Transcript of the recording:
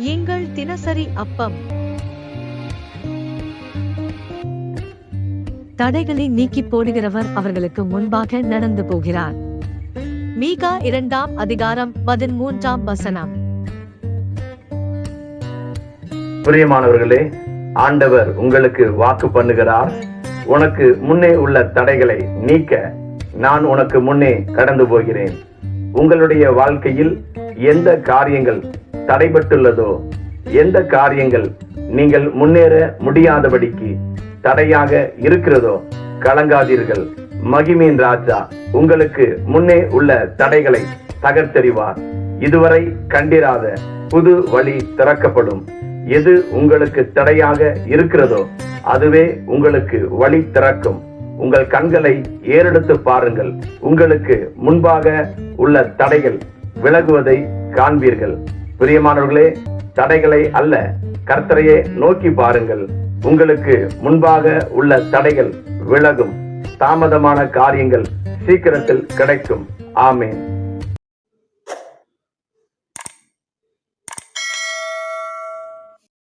எங்கள் தினசரி அப்பம். தடைகளை நீக்கி போடுகிறவர் அவர்களுக்கு முன்பாக நடந்து போகிறார். மீகா இரண்டாம் அதிகாரம் பதிமூன்றாம் வசனம். பிரியமானவர்களே ஆண்டவர் உங்களுக்கு வாக்கு பண்ணுகிறார். உனக்கு முன்னே உள்ள தடைகளை நீக்க நான் உனக்கு முன்னே கடந்து போகிறேன். உங்களுடைய வாழ்க்கையில் எந்த காரியங்கள் தடைபட்டுள்ளதோ? எந்த காரியங்கள் நீங்கள் முன்னேற முடியாதபடிக்கு தடையாக இருக்கிறதோ கலங்காதீர்கள். மகிமீன் ராஜா உங்களுக்கு முன்னே உள்ள தடைகளை தகர்த்தெறிவார். இதுவரை கண்டிராத புது வழி திறக்கப்படும். எது உங்களுக்கு தடையாக இருக்கிறதோ அதுவே உங்களுக்கு வழி திறக்கும். உங்கள் கண்களை ஏறெடுத்து பாருங்கள். உங்களுக்கு முன்பாக உள்ள தடைகள் விலகுவதை காண்பீர்கள். பிரியமானவர்களே தடைகளை அல்ல கர்த்தரையே நோக்கி பாருங்கள். உங்களுக்கு முன்பாக உள்ள தடைகள் விலகும். தாமதமான காரியங்கள் சீக்கிரத்தில் கிடைக்கும். ஆமேன்.